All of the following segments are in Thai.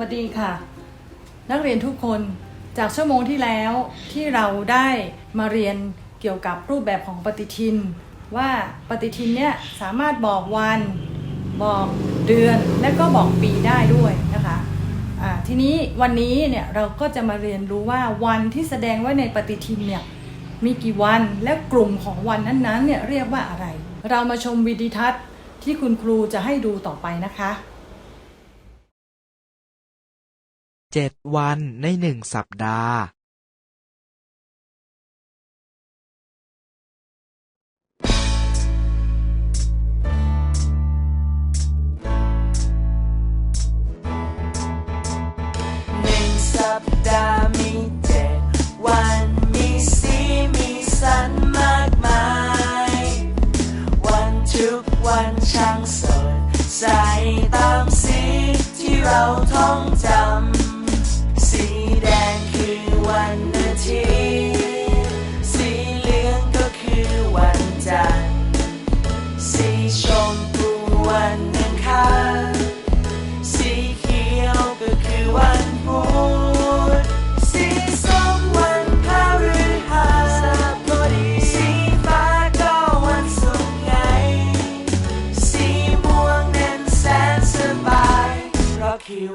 วัสดีค่ะ นักเรียนทุกคนจากชั่วโมงที่แล้วที่เราได้มาเรียนเกี่ยวกับรูปแบบของปฏิทิน ว่าปฏิทินเนี่ยสามารถบอกวันบอกเดือนและก็บอกปีได้ด้วยนะคะอ่าทีนี้วันนี้เนี่ยเราก็จะมาเรียนรู้ว่าวันที่แสดงไว้ในปฏิทินเนี่ยมีกี่วันและกลุ่มของวันนั้นๆเนี่ยเรียกว่าอะไร เรามาชมวิดีทัศน์ที่คุณครูจะให้ดูต่อไปนะคะ เจ็ดวันในหนึ่งสัปดาห์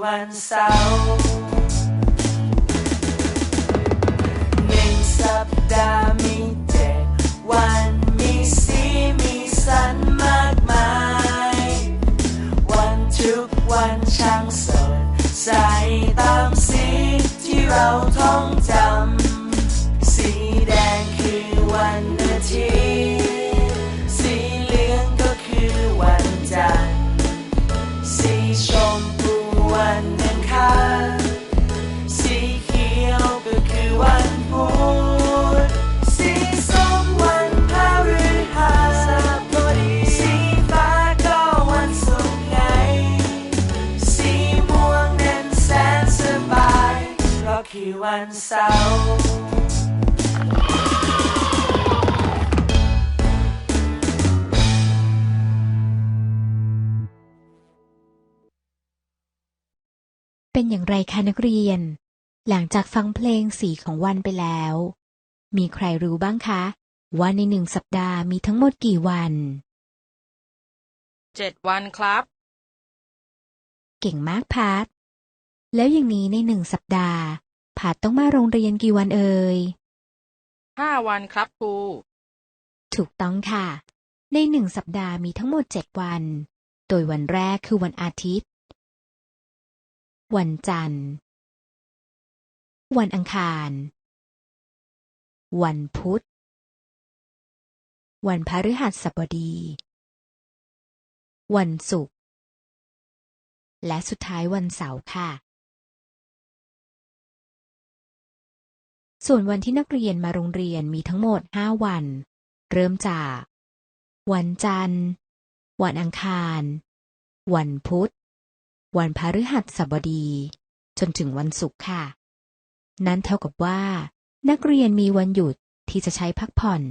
วันเสาร์หนึ่งสัปดาห์มีเจ็ดวันมีสีมีสันมากมาย วันทุกวันช่างสดใสตามสีที่เรา วันเสาร์เป็นอย่างไรคะนักเรียน หลังจากฟังเพลงสีของวันไปแล้ว มีใครรู้บ้างคะ ว่าในหนึ่งสัปดาห์มีทั้งหมดกี่วัน เจ็ดวันครับ เก่งมากพาร์ทแล้วอย่างนี้ในหนึ่งสัปดาห์ พาร์ทต้องมาโรงเรียนกี่วันเอ่ยห้าวันครับครู ถูกต้องค่ะ ในหนึ่งสัปดาห์มีทั้งหมดเจ็ดวัน โดยวันแรกคือวันอาทิตย์ วันจันทร์ วันอังคาร วันพุธ วันพฤหัสบดี วันศุกร์ และสุดท้ายวันเสาร์ค่ะ ส่วนวันที่นักเรียนมาโรงเรียนมีทั้งหมด 5 วัน เริ่มจาก วันจันทร์ วันอังคาร วันพุธ วันพฤหัสบดี จนถึงวันศุกร์ค่ะ นั่นเท่ากับว่า นักเรียนมีวันหยุดที่จะใช้พักผ่อน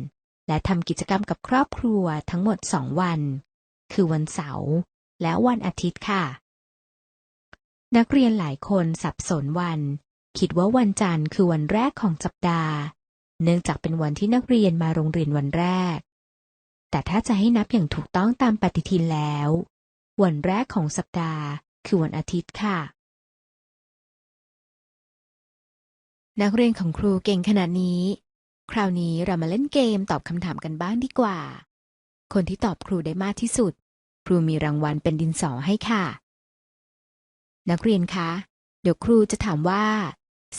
และทำกิจกรรมกับครอบครัวทั้งหมดสองวัน คือวันเสาร์และวันอาทิตย์ค่ะ นักเรียนหลายคนสับสนวัน คิดว่าวันจันทร์คือวันแรกของสัปดาห์ เนื่องจากเป็นวันที่นักเรียนมาโรงเรียนวันแรก แต่ถ้าจะให้นับอย่างถูกต้องตามปฏิทินแล้ว วันแรกของสัปดาห์ คือวันอาทิตย์ค่ะ นักเรียนของครูเก่งขนาดนี้ คราวนี้เรามาเล่นเกมตอบคำถามกันบ้างดีกว่า คนที่ตอบครูได้มากที่สุด ครูมีรางวัลเป็นดินสอให้ค่ะ นักเรียนคะ ดี๋ยวครูจะถามว่า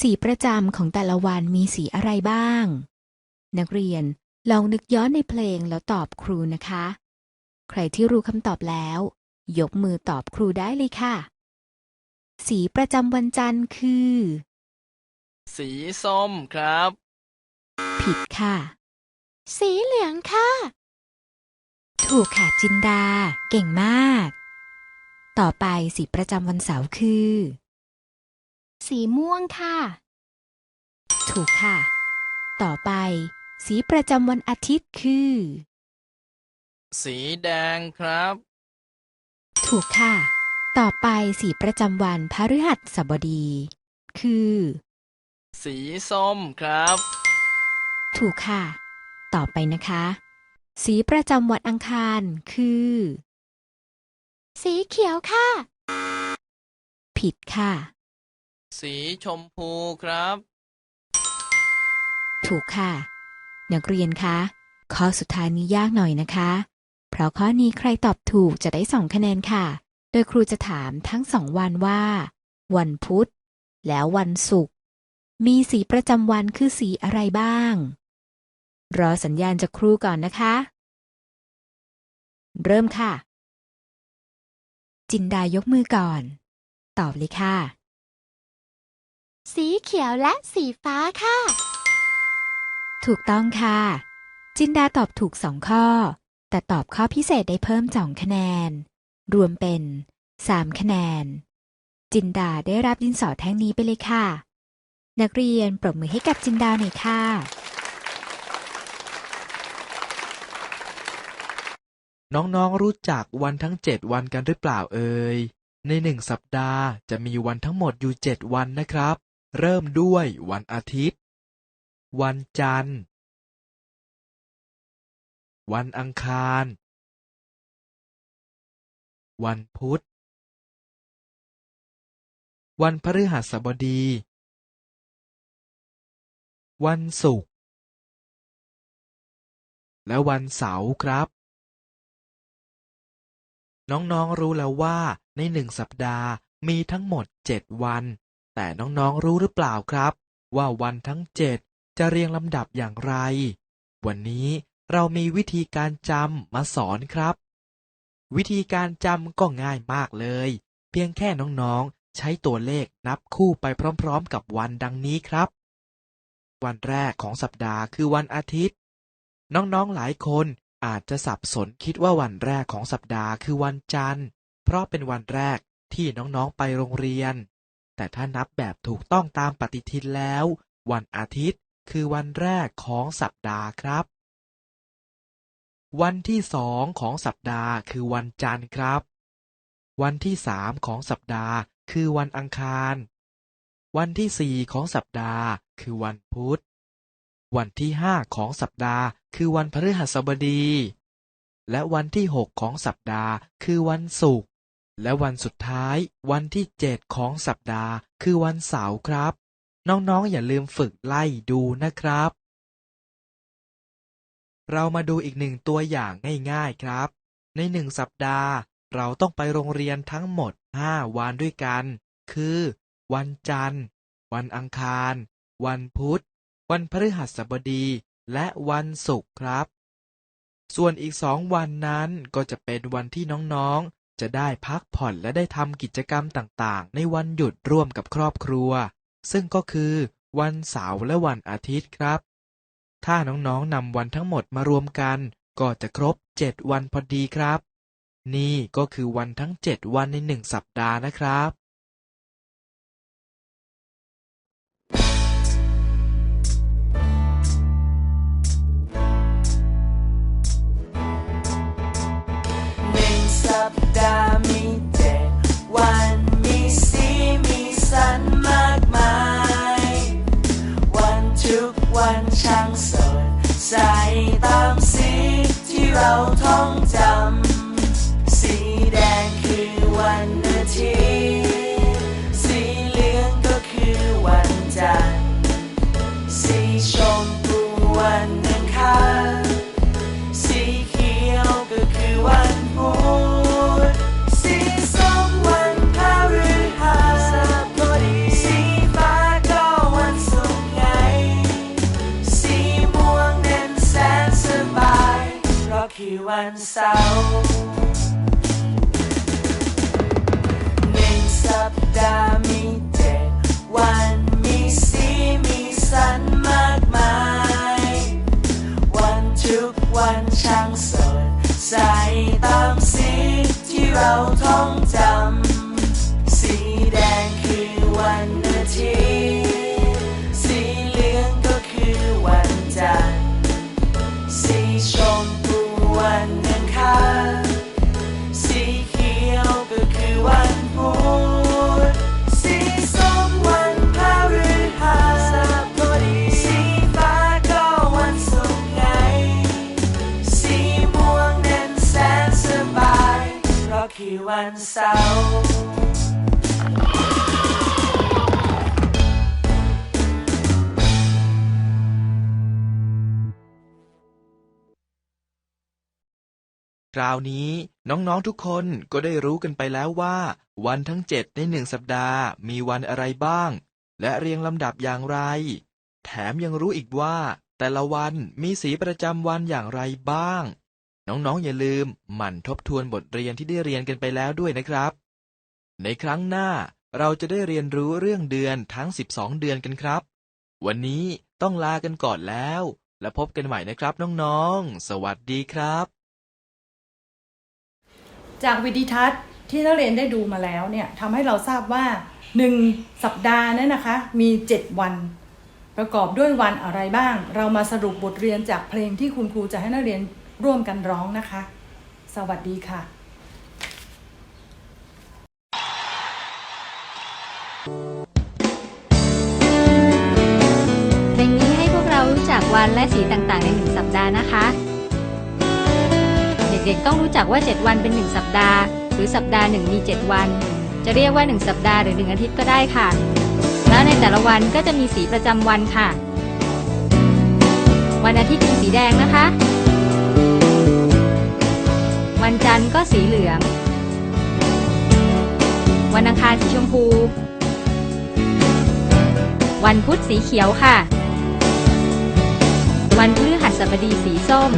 สีประจำของแต่ละวันมีสีอะไรบ้าง นักเรียนลองนึกย้อนในเพลงแล้วตอบครูนะคะ ใครที่รู้คำตอบแล้ว ยกมือตอบครูได้เลยค่ะ สีประจำวันจันทร์คือ สีส้มครับ ผิดค่ะ สีเหลืองค่ะ ถูกค่ะจินดา เก่งมาก ต่อไปสีประจำวันเสาร์คือ สีม่วงค่ะ ถูกค่ะ ต่อไป สีประจำวันอาทิตย์คือ สีแดงครับ ถูกค่ะ ต่อไปสีประจำวันพฤหัสบดี คือ สีส้มครับ ถูกค่ะ ต่อไปนะคะ สีประจำวันอังคารคือ สีเขียวค่ะ ผิดค่ะ สีชมพูครับ ถูกค่ะ นักเรียนคะ ข้อสุดท้ายนี้ยากหน่อยนะคะ เพราะข้อนี้ใครตอบถูกจะได้สองคะแนนค่ะ โดยครูจะถามทั้งสองวันว่า วันพุธ แล้ววันศุกร์มีสีประจำวันคือสีอะไรบ้าง รอสัญญาณจากครูก่อนนะคะ เริ่มค่ะ จินดายกมือก่อน ตอบเลยค่ะ สีเขียวและสีฟ้าค่ะ ถูกต้องค่ะ จินดาตอบถูกสองข้อ แต่ตอบข้อพิเศษได้เพิ่มสองคะแนน รวมเป็นสามคะแนน จินดาได้รับดินสอแท่งนี้ไปเลยค่ะ นักเรียนปรบมือให้กับจินดาหน่อยค่ะน้องๆ รู้จักวันทั้งเจ็ดวันกันหรือเปล่าเอ่ย ในหนึ่งสัปดาห์จะมีวันทั้งหมดอยู่เจ็ดวันนะครับ เริ่มด้วยวันอาทิตย์ วันจันทร์ วันอังคาร วันพุธ วันพฤหัสบดี วันศุกร์ และวันเสาร์ครับ น้องๆรู้แล้วว่าในหนึ่งสัปดาห์มีทั้งหมดเจ็ดวัน แต่น้องๆรู้หรือเปล่าครับ ว่าวันทั้งเจ็ดจะเรียงลำดับอย่างไร วันนี้เรามีวิธีการจำมาสอนครับ วิธีการจำก็ง่ายมากเลย เพียงแค่น้องๆ ใช้ตัวเลขนับคู่ไปพร้อมๆ กับวันดังนี้ครับ วันแรกของสัปดาห์คือวันอาทิตย์ น้องๆหลายคนอาจจะสับสนคิดว่าวันแรกของสัปดาห์คือวันจันทร์ เพราะเป็นวันแรกที่น้องๆไปโรงเรียน แต่ถ้านับแบบถูกต้องตามปฏิทินแล้ว วันอาทิตย์คือวันแรกของสัปดาห์ครับ วันที่สองของสัปดาห์คือวันจันทร์ครับ วันที่สามของสัปดาห์คือวันอังคาร วันที่สี่ของสัปดาห์คือวันพุธ วันที่ห้าของสัปดาห์คือวันพฤหัสบดี และวันที่หกของสัปดาห์คือวันศุกร์ และวันสุดท้ายวันที่เจ็ดของสัปดาห์ คือวันเสาร์ครับ น้องๆอย่าลืมฝึกไล่ดูนะครับ เรามาดูอีกหนึ่งตัวอย่างง่ายๆครับ ในหนึ่งสัปดาห์ เราต้องไปโรงเรียนทั้งหมด 5 วันด้วยกัน คือ วันจันทร์ วันอังคาร วันพุธ วันพฤหัสบดี และวันศุกร์ครับ ส่วนอีกสองวันนั้นก็จะเป็นวันที่น้องๆ จะได้พักผ่อนและได้ทำกิจกรรมต่างๆ ในวันหยุดร่วมกับครอบครัว ซึ่งก็คือวันเสาร์และวันอาทิตย์ครับ ถ้าน้องๆนำวันทั้งหมดมารวมกัน ก็จะครบ 7 วันพอดีครับ นี่ก็คือวันทั้ง 7 วันในหนึ่งสัปดาห์นะครับ ช่างสดใสตามสีที่เราท่องจำ สีแดงคือวันอาทิตย์ สีเหลืองก็คือวันจันทร์ สีชม วันเสาร์คราวนี้น้องๆทุกคนก็ได้รู้กันไปแล้วว่า วันทั้งเจ็ดในหนึ่งสัปดาห์ มีวันอะไรบ้าง และเรียงลำดับอย่างไร แถมยังรู้อีกว่า แต่ละวันมีสีประจำวันอย่างไรบ้าง น้องๆอย่าลืมหมั่นทบทวนบทเรียนที่ได้เรียนกันไปแล้วด้วยนะครับ ในครั้งหน้าเราจะได้เรียนรู้เรื่องเดือนทั้ง 12 เดือนกันครับ วันนี้ต้องลากันก่อนแล้ว และพบกันใหม่นะครับน้องๆ สวัสดีครับ จากวิดีทัศน์ที่นักเรียนได้ดูมาแล้วเนี่ยทำให้เราทราบว่า 1 สัปดาห์เนี่ยนะคะ มี 7 วัน ประกอบด้วยวันอะไรบ้าง เรามาสรุปบทเรียนจากเพลงที่คุณครูจะให้นักเรียน ร่วมกันร้องนะคะ สวัสดีค่ะ เพลงนี้ให้พวกเรารู้จักวันและสีต่างๆ ในหนึ่งสัปดาห์นะคะ เด็กๆต้องรู้จักว่า 7 วันเป็น 1 สัปดาห์ หรือสัปดาห์หนึ่งมี 7 วัน จะเรียกว่า 1 สัปดาห์หรือ 1 อาทิตย์ก็ได้ค่ะ แล้วในแต่ละวันก็จะมีสีประจำวันค่ะ วันอาทิตย์มีสีแดงนะคะ วันจันทร์ก็สีเหลือง วันอังคารสีชมพู วันพุธสีเขียวค่ะ วันพฤหัสบดีสีส้ม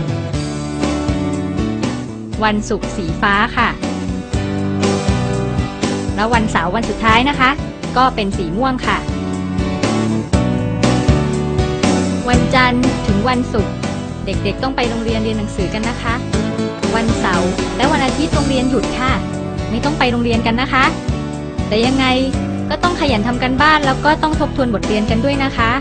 วันศุกร์สีฟ้าค่ะ แล้ววันเสาร์วันสุดท้ายนะคะ ก็เป็นสีม่วงค่ะ วันจันทร์ถึงวันศุกร์เด็กๆต้องไปโรงเรียนเรียนหนังสือกันนะคะ วันเสาร์และวันอาทิตย์โรงเรียนหยุดค่ะ ไม่ต้องไปโรงเรียนกันนะคะ แต่ยังไงก็ต้องขยันทำกันบ้านแล้วก็ต้องทบทวนบทเรียนกันด้วยนะคะ